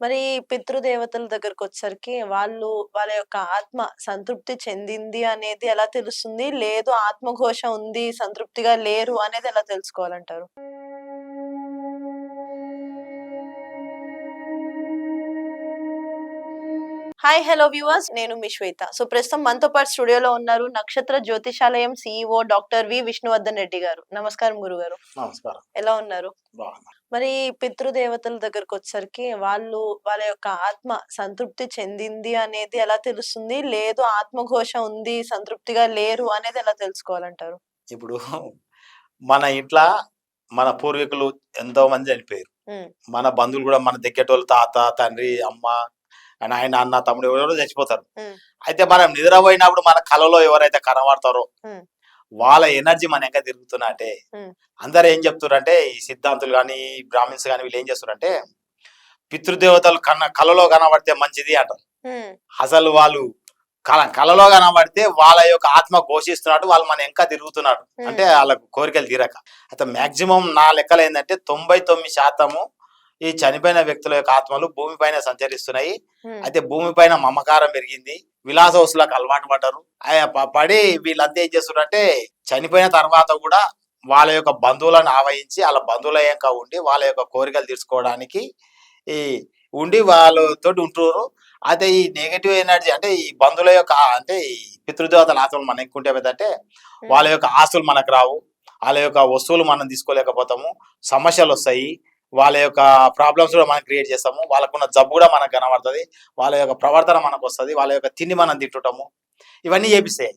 మరి పితృదేవతల దగ్గరకు వచ్చేసరికి వాళ్ళు వాళ్ళ యొక్క ఆత్మ సంతృప్తి చెందింది అనేది ఎలా తెలుస్తుంది? లేదు ఆత్మఘోష ఉంది సంతృప్తిగా లేరు అనేది ఎలా తెలుసుకోవాలంటారు? హాయ్ హలో వ్యూవర్స్ నేను మీ శ్వేత. సో ప్రస్తుతం మనతో పాటు స్టూడియోలో ఉన్నారు నక్షత్ర జ్యోతిషాలయం CEO doctor V Vishnuvardhan Reddy garu. నమస్కారం గురుగారు. నమస్కారం. ఎలా ఉన్నారు? మరి పితృదేవతల దగ్గరకు వచ్చేసరికి వాళ్ళు వాళ్ళ యొక్క ఆత్మ సంతృప్తి చెందింది అనేది ఎలా తెలుస్తుంది? లేదు ఆత్మఘోష ఉంది సంతృప్తిగా లేరు అనేది ఎలా తెలుసుకోవాలంటారు? ఇప్పుడు మన ఇంట్లో మన పూర్వీకులు ఎంతో మంది చనిపోయారు. మన బంధువులు కూడా మన దగ్గటోళ్ళు తాత తండ్రి అమ్మ నాయన అన్న తమ్ముడు ఎవరెవరో చచ్చిపోతారు. అయితే మనం నిద్రపోయినప్పుడు మన కళలో ఎవరైతే కనబడతారో. వాళ్ళ ఎనర్జీ మన ఇంకా తిరుగుతున్నట్టే. అందరు ఏం చెప్తున్నారంటే ఈ సిద్ధాంతులు కానీ బ్రాహ్మిన్స్ కానీ వీళ్ళు ఏం చేస్తున్నారంటే పితృదేవతలు కన్న కళలో కనబడితే మంచిది అంటారు ఉమ్, అసలు వాళ్ళు కళ కళలో కనబడితే వాళ్ళ యొక్క ఆత్మ ఘోషిస్తున్నట్టు వాళ్ళు మన ఇంకా తిరుగుతున్నారు. అంటే వాళ్ళకు కోరికలు తీరక అయితే మాక్సిమం నా లెక్కలు ఏంటంటే తొంభై తొమ్మిది శాతము ఈ చనిపోయిన వ్యక్తుల యొక్క ఆత్మలు భూమిపైన సంచరిస్తున్నాయి. ఉమ్, అయితే భూమిపైన మమకారం పెరిగింది. విలాస వస్తువులకు అలవాటు పడ్డారు. పడి వీళ్ళంతా ఏం చేస్తున్నారంటే చనిపోయిన తర్వాత కూడా వాళ్ళ యొక్క బంధువులను ఆవహించి వాళ్ళ బంధువుల యొక్క ఉండి వాళ్ళ యొక్క కోరికలు తీర్చుకోవడానికి ఈ ఉండి వాళ్ళతో ఉంటున్నారు. అయితే ఈ నెగటివ్ ఎనర్జీ అంటే ఈ బంధువుల యొక్క అంటే ఈ పితృదేవతల ఆత్మలు మనం ఎక్కువ ఏంటంటే వాళ్ళ యొక్క ఆస్తులు మనకు రావు. వాళ్ళ యొక్క వస్తువులు మనం తీసుకోలేకపోతాము. సమస్యలు వస్తాయి. వాళ్ళ యొక్క ప్రాబ్లమ్స్ కూడా మనం క్రియేట్ చేస్తాము. వాళ్ళకున్న జబ్బు కూడా మనకు కనబడుతుంది. వాళ్ళ యొక్క ప్రవర్తన మనకు వస్తుంది. వాళ్ళ యొక్క తిండి మనం తింటుంటాము. ఇవన్నీ చేపిస్తాయి.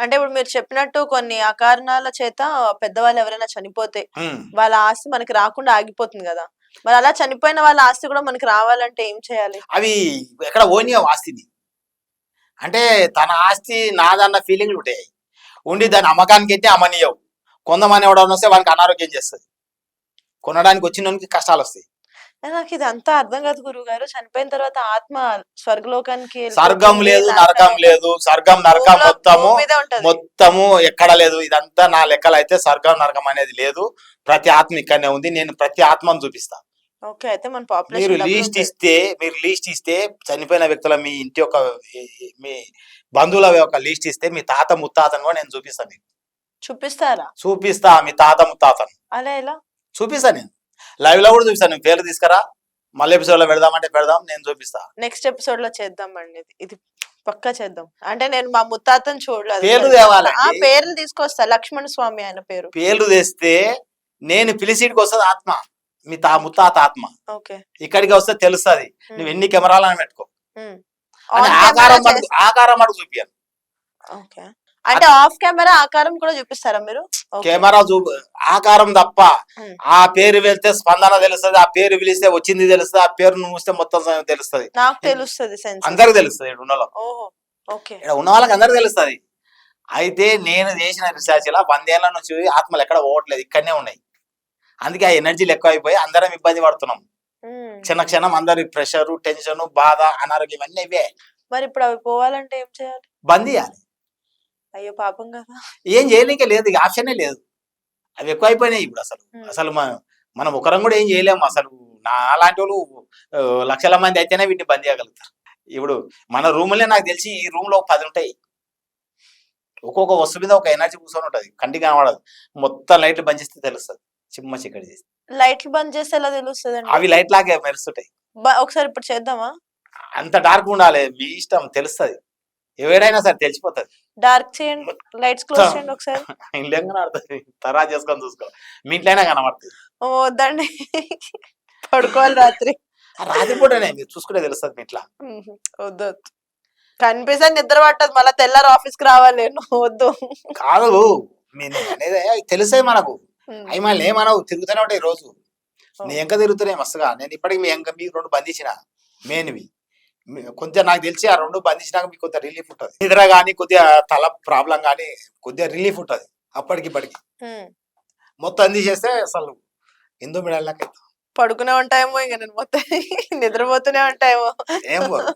అంటే ఇప్పుడు మీరు చెప్పినట్టు కొన్ని అకారణాల చేత పెద్దవాళ్ళు ఎవరైనా చనిపోతే. వాళ్ళ ఆస్తి మనకి రాకుండా ఆగిపోతుంది కదా. మరి అలా చనిపోయిన వాళ్ళ ఆస్తి కూడా మనకి రావాలంటే ఏం చేయాలి? అవి ఎక్కడ ఓనియవు ఆస్తిని. అంటే తన ఆస్తి నాదన్న ఫీలింగ్లు ఉంటాయి. ఉండి దాని అమ్మకానికి అయితే అమ్మనీయవు కొందమని ఎవడన్నా వస్తే వానికి అనారోగ్యం చేస్తుంది. కొనడానికి వచ్చిన కష్టాలు వస్తాయి నాకు ఇది అంతా అర్థం కాదు గురువు గారు చనిపోయిన తర్వాత ఆత్మ స్వర్గలోకానికి స్వర్గం లేదు నరకం లేదు స్వర్గం నరకం మొత్తము. మొత్తము ఎక్కడ లేదు. ఇదంతా నా లెక్కలు అయితే స్వర్గం నరకం అనేది లేదు. ప్రతి ఆత్మ ఇక్కడనే ఉంది. నేను ప్రతి ఆత్మను చూపిస్తా. ఓకే అయితే మన మీరు లీస్ట్ ఇస్తే మీరు లీస్ట్ ఇస్తే చనిపోయిన వ్యక్తుల మీ ఇంటి యొక్క మీ బంధువుల యొక్క లీస్ట్ ఇస్తే మీ తాత ముత్తాతను కూడా నేను చూపిస్తాను మీకు. చూపిస్తారా? చూపిస్తా మీ తాత ముత్తాతను. అలా ఎలా? చూపిస్తా నేను. లైవ్లో కూడా చూపిస్తాను నేను పేర్లు తీసుకురా. మళ్ళీ ఎపిసోడ్లో పెడదామంటే పెడదాం నేను చూపిస్తా. నెక్స్ట్ ఎపిసోడ్లో చేద్దాం అండి ఇది. పక్కా చేద్దాం. అంటే నేను మా ముత్తాతను చూడలేదు. పేర్లు. ఆ తీసుకొస్తా. లక్ష్మణ స్వామి ఆయన పేరు. పేర్లు తెస్తే నేను పిలిచిడికి వస్తుంది ఆత్మ. మీ తా ముత్తాత ఆత్మ. ఓకే. ఇక్కడికి వస్తే తెలుస్తుంది. నువ్వు ఎన్ని కెమెరాలు అని పెట్టుకో. ఆకారం ఆకారం మటుకు చూపియాలి ఓకే. అంటే ఆఫ్ కెమెరా ఆకారం కూడా చూపిస్తారా మీరు. కెమెరా చూ ఆకారం తప్ప. Hmm. ఆ పేరు వెళ్తే స్పందన తెలుస్తుంది ఆ పేరు పిలిస్తే వచ్చింది తెలుస్తుంది ఆ పేరు నువ్వు చూస్తే మొత్తం తెలుస్తుంది. నాకు తెలుస్తుంది సెన్స్ అందరికి తెలుస్తుంది ఇక్కడ ఉన్న ఇక్కడ ఉన్న వాళ్ళకి అందరికి తెలుస్తుంది. అయితే నేను చేసిన రీసెర్చ్ ఇలా వందేళ్ళ నుంచి ఆత్మలు ఎక్కడ పోవట్లేదు ఇక్కడనే ఉన్నాయి. అందుకే ఆ ఎనర్జీలు ఎక్కువ అయిపోయి అందరం ఇబ్బంది పడుతున్నాం. ఉమ్. క్షణ క్షణం అందరి ప్రెషర్ టెన్షన్ బాధ అనారోగ్యం అన్నీ ఇవే. మరి ఇప్పుడు అవి పోవాలంటే ఏం చేయాలి? బంద్ చేయాలి. అయ్యో పాపం కదా. ఏం చేయలేక లేదు ఇక ఆప్షనే లేదు. అవి ఎక్కువ అయిపోయినాయి ఇప్పుడు అసలు. అసలు మన- ఒకరం కూడా ఏం చేయలేము అసలు. నా అలాంటి వాళ్ళు లక్షల మంది అయితేనే వీటిని బంద్ చేయగలుగుతారు. ఇప్పుడు మన రూములే నాకు తెలిసి ఈ రూమ్లో ఒక పది ఉంటాయి. ఒక్కొక్క వస్తువు మీద ఒక ఎనర్జీ కూర్చొని ఉంటది. కంటికి కనబడదు. మొత్తం లైట్లు బంద్ చేస్తే తెలుస్తుంది. చిమ్మ చీకటి చేసి లైట్లు బంద్ చేస్తే ఎలా తెలుస్తుంది అవి లైట్ లాగే మెరుస్తుంటాయి. ఒకసారి ఇప్పుడు చేద్దామా? అంత డార్క్ ఉండాలి. మీ ఇష్టం తెలుస్తుంది. ఎవడైనా సరే తెలిసిపోతుంది. డార్క్ చేయండి లైట్స్ క్లోజ్ చేయండి ఒకసారి. ఆడుతుంది. తరా చేసుకొని చూసుకో. మీ ఇంట్లో అయినా కనబడుతుంది వద్దండి పడుకోవాలి రాత్రి. ఆ రాత్రిపూటనే మీరు చూసుకుంటే తెలుస్తుంది మీ ఇట్లా. వద్దు కనిపిస్తే నిద్ర పట్టదు మళ్ళీ తెల్లారి ఆఫీస్కి రావాలి నేను వద్దు. కాదు మీరు అనేది అవి తెలుసాయి మనకు. అవి మళ్ళీ ఏమనవు తిరుగుతూనే ఉంటాయి రోజు. నీ ఎంక తిరుగుతున్నాయి మస్తుగా. నేను ఇప్పటికి మీ ఎంక మీకు రెండు బంధించిన మెయిన్వి కొంచెం నాకు తెలిసి ఆ రెండు బంధించినాక మీకు కొంత రిలీఫ్ ఉంటుంది నిద్ర కానీ కొద్దిగా తల ప్రాబ్లం కానీ కొద్దిగా రిలీఫ్ ఉంటుంది అప్పటికి ఇప్పటికి. మొత్తం తీసేస్తే అసలు హిందూ మిడల్లాక పడుకునే ఉంటాయేమో ఇంక నేను మొత్తం నిద్రపోతూనే ఉంటాయేమో ఏం పోదు.